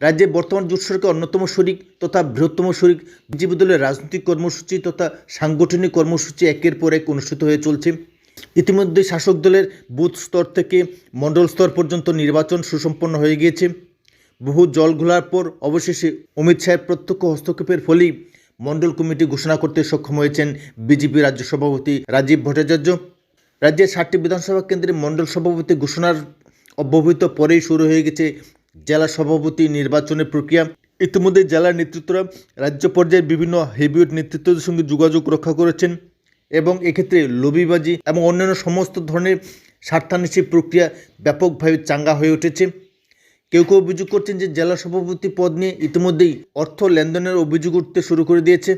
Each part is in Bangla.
রাজ্যে বর্তমান জোট সরকার অন্যতম শরিক তথা বৃহত্তম শরিক। বিজেপি দলের রাজনৈতিক কর্মসূচি তথা সাংগঠনিক কর্মসূচি একের পর এক অনুষ্ঠিত হয়ে চলছে। ইতিমধ্যে শাসক দলের বুথ স্তর থেকে মণ্ডল স্তর পর্যন্ত নির্বাচন সুসম্পন্ন হয়ে গিয়েছে। বহু জল ঘোলার পর অবশেষে অমিত শাহের প্রত্যক্ষ হস্তক্ষেপের ফলেই মণ্ডল কমিটি ঘোষণা করতে সক্ষম হয়েছেন বিজেপি রাজ্য সভাপতি রাজীব ভট্টাচার্য। রাজ্যের ষাটটি বিধানসভা কেন্দ্রে মণ্ডল সভাপতি ঘোষণার অব্যবহিত পরেই শুরু হয়ে গেছে জেলা সভাপতি নির্বাচনের প্রক্রিয়া। ইতিমধ্যে জেলার নেতৃত্বরা রাজ্য পর্যায়ে বিভিন্ন হেভিওয়েট নেতৃত্বদের সঙ্গে যোগাযোগ রক্ষা করেছেন এবং এক্ষেত্রে লবিবাজি এবং অন্যান্য সমস্ত ধরনের স্বার্থান্বেষী প্রক্রিয়া ব্যাপকভাবে চাঙ্গা হয়ে উঠেছে। কেউ কেউ অভিযোগ করছেন যে জেলা সভাপতি পদ নিয়ে ইতিমধ্যেই অর্থ লেনদেনের অভিযোগ উঠতে শুরু করে দিয়েছে।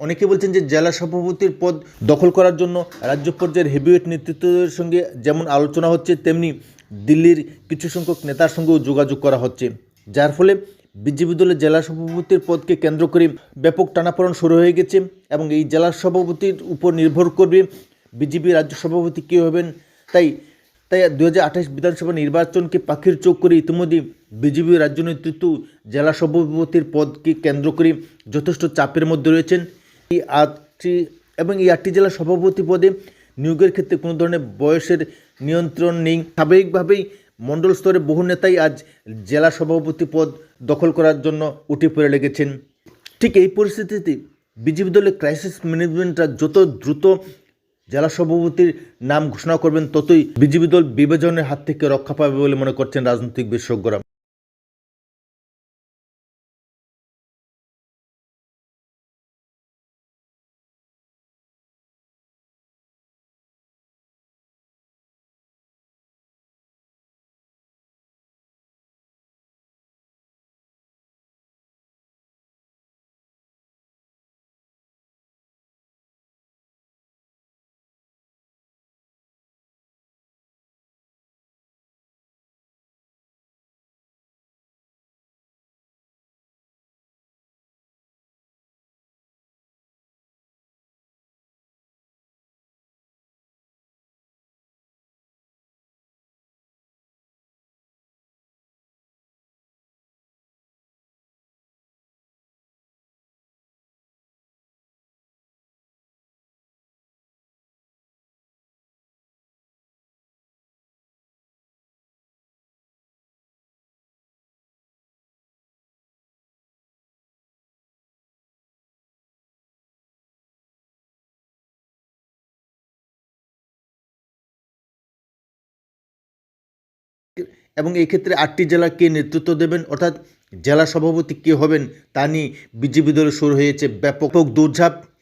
অনেকে বলছেন যে জেলা সভাপতির পদ দখল করার জন্য রাজ্য পর্যায়ের হেভিওয়েট নেতৃত্বদের সঙ্গে যেমন আলোচনা হচ্ছে, তেমনি দিল্লির কিছু সংখ্যক নেতার সঙ্গেও যোগাযোগ করা হচ্ছে। যার ফলে বিজেপি দলের জেলা সভাপতির পদকে কেন্দ্র করে ব্যাপক টানাপোড়েন শুরু হয়ে গেছে এবং এই জেলা সভাপতির উপর নির্ভর করবে বিজেপি রাজ্য সভাপতি কে হবেন। তাই তাই দু হাজার আঠাশ বিধানসভা নির্বাচনকে পাখির চোখ করে ইতিমধ্যে বিজেপি রাজ্য নেতৃত্ব জেলা সভাপতির পদকে কেন্দ্র করে যথেষ্ট চাপের মধ্যে রয়েছেন। এই আটটি এবং এই আটটি জেলা সভাপতি পদে নিয়োগের ক্ষেত্রে কোনো ধরনের বয়সের নিয়ন্ত্রণ নেই। স্বাভাবিকভাবেই মণ্ডল স্তরে বহু নেতাই আজ জেলা সভাপতি পদ দখল করার জন্য উঠে পড়ে লেগেছেন। ঠিক এই পরিস্থিতিতে বিজেপি দলের ক্রাইসিস ম্যানেজমেন্টরা যত দ্রুত জেলা সভাপতির নাম ঘোষণা করবেন, ততই বিজেপি দল বিভাজনের হাত থেকে রক্ষা পাবে বলে মনে করছেন রাজনৈতিক বিশেষজ্ঞরা। এবং এই ক্ষেত্রে আটটি জেলা কে নেতৃত্ব দেবেন? অর্থাৎ জেলা সভাপতি কে হবেন তা নিয়ে বিজেপি দলে শুরু হয়েছে ব্যাপক দৌড়ঝাঁপ।